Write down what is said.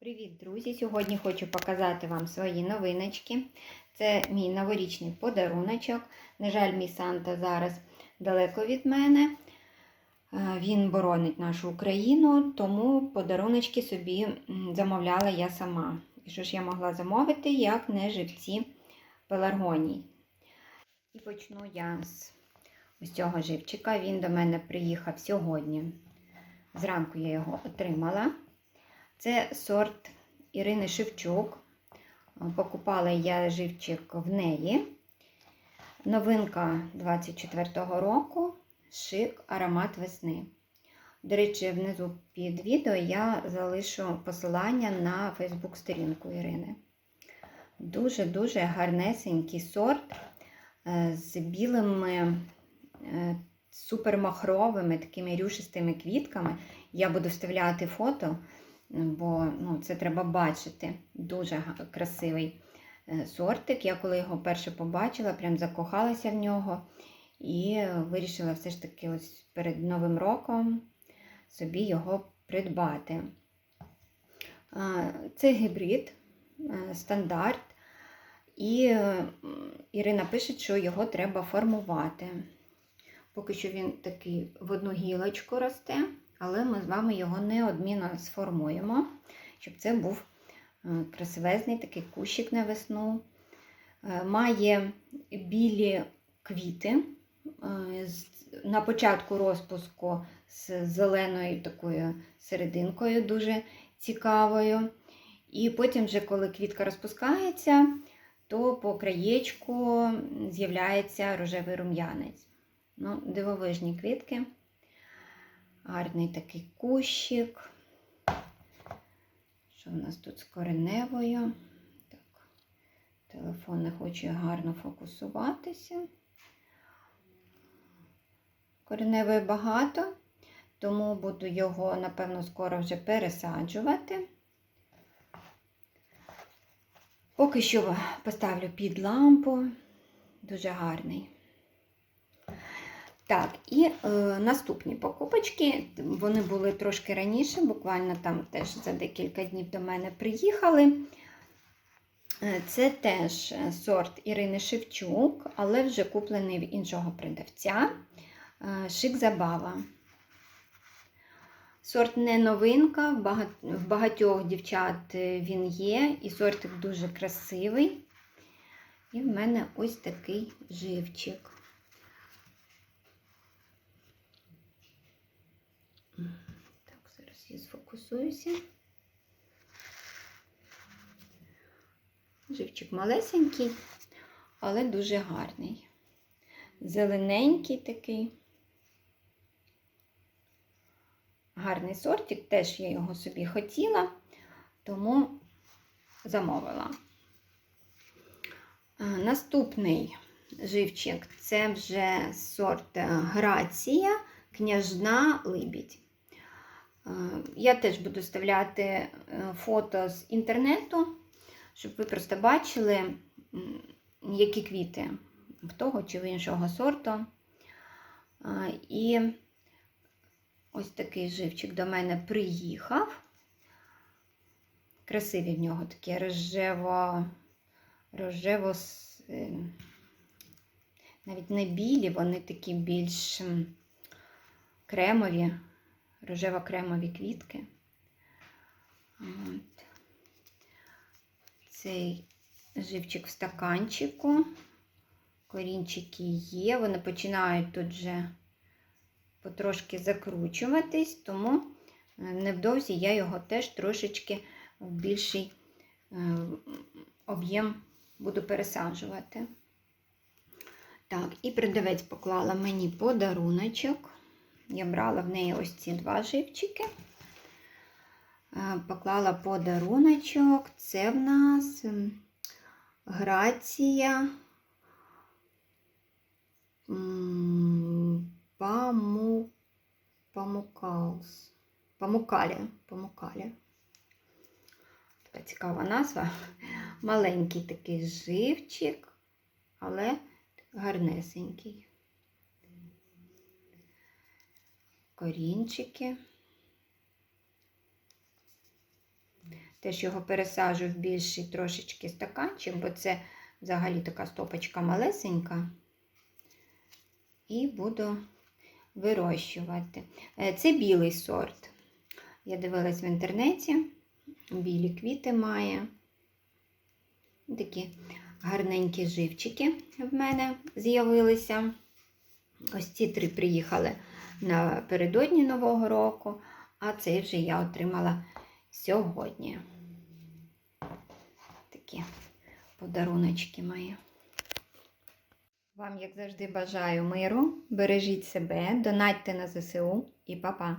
Привіт, друзі! Сьогодні хочу показати вам свої новиночки. Це мій новорічний подаруночок. На жаль, мій Санта зараз далеко від мене. Е, Він боронить нашу Україну, тому подаруночки собі замовляла я сама. І що ж я могла замовити, як не живці пеларгоній. І почну я з ось цього живчика. Він до мене приїхав сьогодні. Зранку я його отримала. Це сорт Ірини Шевчук. Покупала я живчик в неї. Новинка 24-го року шик аромат весни. До речі, внизу під відео я залишу посилання на фейсбук-сторінку Ірини. Дуже-дуже гарнесенький сорт е, з білими е, супермахровими такими рюшистими квітками. Я буду вставляти фото бо ну, це треба бачити. Дуже красивий е, сортик. Я коли його перше побачила, прям закохалася в нього і вирішила все ж таки ось перед Новим роком собі його придбати. Це гібрид, е, стандарт. І Ірина пише, що його треба формувати. Поки що він такий в одну гілочку росте але ми з вами його неодмінно сформуємо, щоб це був е, красивезний такий кущик на весну. Е, Має білі квіти е, на початку розпуску з зеленою такою серединкою, дуже цікавою. І потім, вже, коли квітка розпускається, то по краєчку з'являється рожевий рум'янець. Ну, дивовижні квітки. Гарний такий кущик. Що в нас тут з кореневою? Так, телефон не хоче гарно фокусуватися. Кореневої багато, тому буду його, напевно, скоро вже пересаджувати. Поки що поставлю під лампу. Дуже гарний. Так, і е, наступні покупочки, вони були трошки раніше, буквально там теж за декілька днів до мене приїхали. Е, Це теж е, сорт Ірини Шевчук, але вже куплений в іншого продавця. Е, Шик Забава. Сорт не новинка, в багатьох дівчат він є, і сортик дуже красивий. І в мене ось такий живчик. Так, зараз я сфокусуюся. Живчик малесенький, але дуже гарний. Зелененький такий. Гарний сортик, теж я його собі хотіла, тому замовила. Наступний живчик це вже сорт е, Грація, княжна либідь. Е, Я теж буду вставляти е, фото з інтернету, щоб ви просто бачили, які квіти в того чи в іншого сорту. Е, І ось такий живчик до мене приїхав. Красиві в нього такі рожево, рожево, навіть не білі, вони такі більш м, кремові, квітки. От. Цей живчик в стаканчику. Корінчики є, вони починають тут вже потрошки закручуватись, тому е, невдовзі я його теж трошечки в більший е, об'єм буду пересаджувати. Так, і продавець поклала мені подаруночок. Я брала в неї ось ці два живчики. Е, Поклала подаруночок. Це в нас грація паму, памукалс. Памукалі. Памукалі. Така цікава назва. Маленький такий живчик, але гарнесенький. Корінчики. Теж його пересаджу в більший трошечки стаканчик, бо це взагалі така стопочка малесенька. І буду вирощувати. Е, Це білий сорт. Я дивилась в інтернеті, білі квіти має. Такі гарненькі живчики в мене з'явилися. Ось ці три приїхали напередодні Нового року, а цей вже я отримала сьогодні. Такі подаруночки мої. Вам, як завжди, бажаю миру, бережіть себе, донатьте на ЗСУ і па-па!